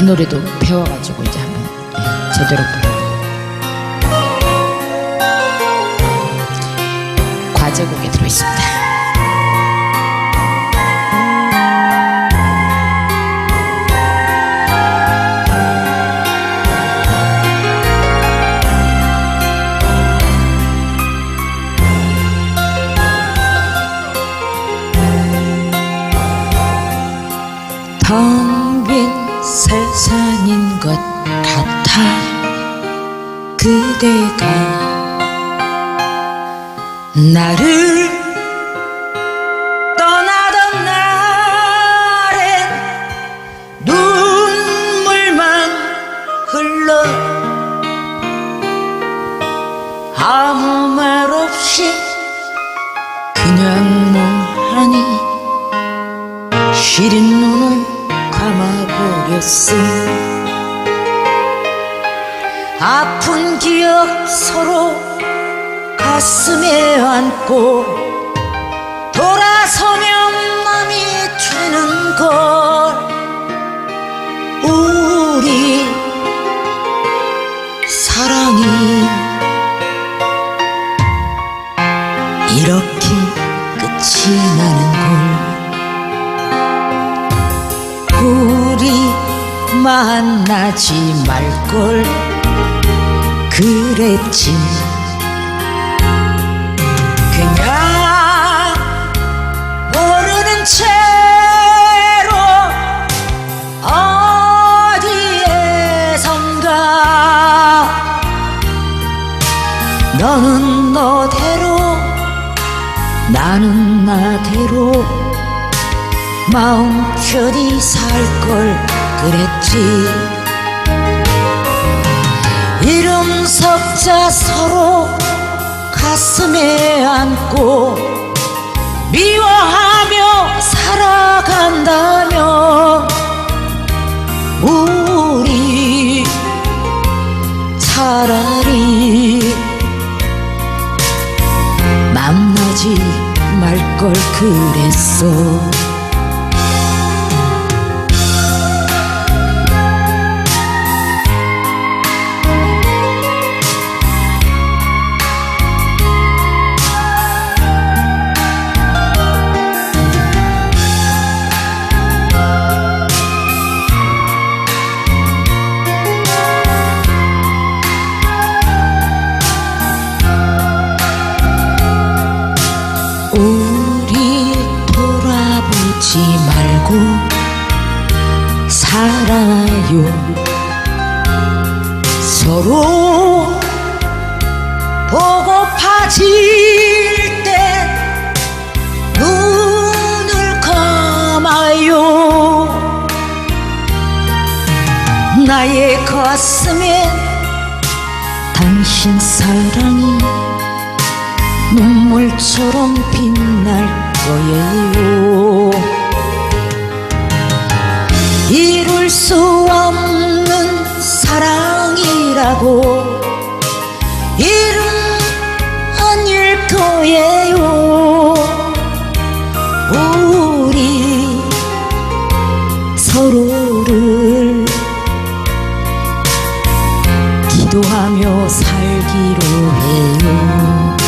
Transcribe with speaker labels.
Speaker 1: 이 노래도 배워가지고 이제 한번 예, 제대로 부르고 과제곡에 들어있습니다. 텅빈 세상인 것 같아. 그대가 나를 버렸어. 아픈 기억 서로 가슴에 안고 돌아서면 남이 되는 걸 우리 사랑이 이렇게 끝이 나는 걸 우리 만나지 말걸. 그랬지. 그냥 모르는 채로 어디에선가 너는 너대로 나는 나대로 마음 편히 살 걸 그랬지. 이름 석자 서로 가슴에 안고 미워하며 살아간다며 우리 차라리 만나지 말 걸 그랬어 말고 살아요. 서로 보고파질 때 눈을 감아요. 나의 가슴에 당신 사랑이 눈물처럼 빛날 거예요 이룰 수 없는 사랑이라고. 이름 아닐 거예요. 우리 서로를 기도하며 살기로 해요